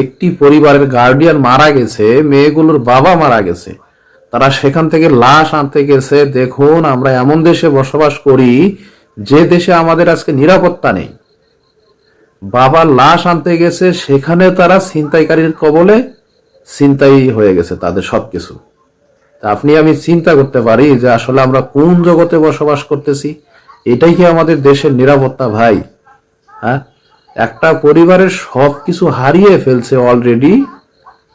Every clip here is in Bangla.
একটি পরিবারের গার্ডিয়ান মারা গেছে মেয়েগুলোর বাবা মারা গেছে। তারা সেখান থেকে লাশ আনতে গেছে। দেখুন আমরা এমন দেশে বসবাস করি যে দেশে আমাদের আজকে নিরাপত্তা নেই বাবার লাশ আনতে গেছে, সেখানে তারা ছিনতাইকারীর কবলে ছিনতাই হয়ে গেছে তাদের সবকিছু। তা আপনি আমি চিন্তা করতে পারি যে আসলে আমরা কোন জগতে বসবাস করতেছি, এটাই কি আমাদের দেশের নিরাপত্তা ভাই? হ্যাঁ? একটা পরিবারের সব কিছু হারিয়ে ফেলছে অলরেডি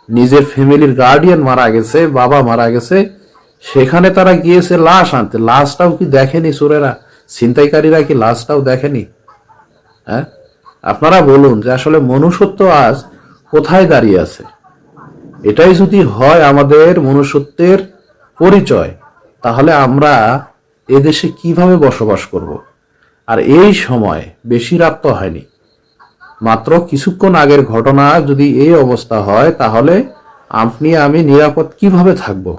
নিজের ফ্যামিলির গার্ডিয়ান মারা গেছে, বাবা মারা গেছে, সেখানে তারা গিয়েছে লাশ আনতে। লাশটাও কি দেখেনি সুরেরা? ছিনতাইকারীরা কি লাশটাও দেখেনি? হ্যাঁ? আপনারা বলুন যে আসলে মনুষ্যত্ব আজ কোথায় দাঁড়িয়ে আছে? এটাই যদি হয় আমাদের মনুষ্যত্বের পরিচয়, তাহলে আমরা এদেশে কীভাবে বসবাস করব? আর এই সময় বেশি রাত তো হয়নি। মাত্র কিছুক্ষণ আগের ঘটনা যদি এই অবস্থা হয়, তাহলে আপনি, আমি নিরাপদ কীভাবে থাকব?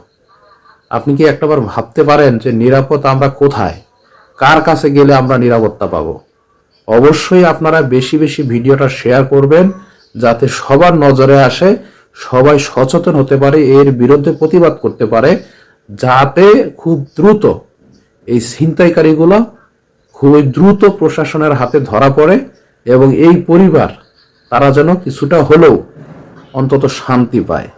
আপনি কি একটাবার ভাবতে পারেন যে নিরাপদ আমরা কোথায়? কার কাছে গেলে আমরা নিরাপত্তা পাবো? অবশ্যই আপনারা বেশি বেশি ভিডিওটা শেয়ার করবেন, যাতে সবার নজরে আসে, সবাই সচেতন হতে পারে, এর বিরুদ্ধে প্রতিবাদ করতে পারে, যাতে খুব দ্রুত এই ছিনতাইকারীগুলো খুবই দ্রুত প্রশাসনের হাতে ধরা পড়ে এবং এই পরিবার তারা যেন কিছুটা হলেও অন্তত শান্তি পায়।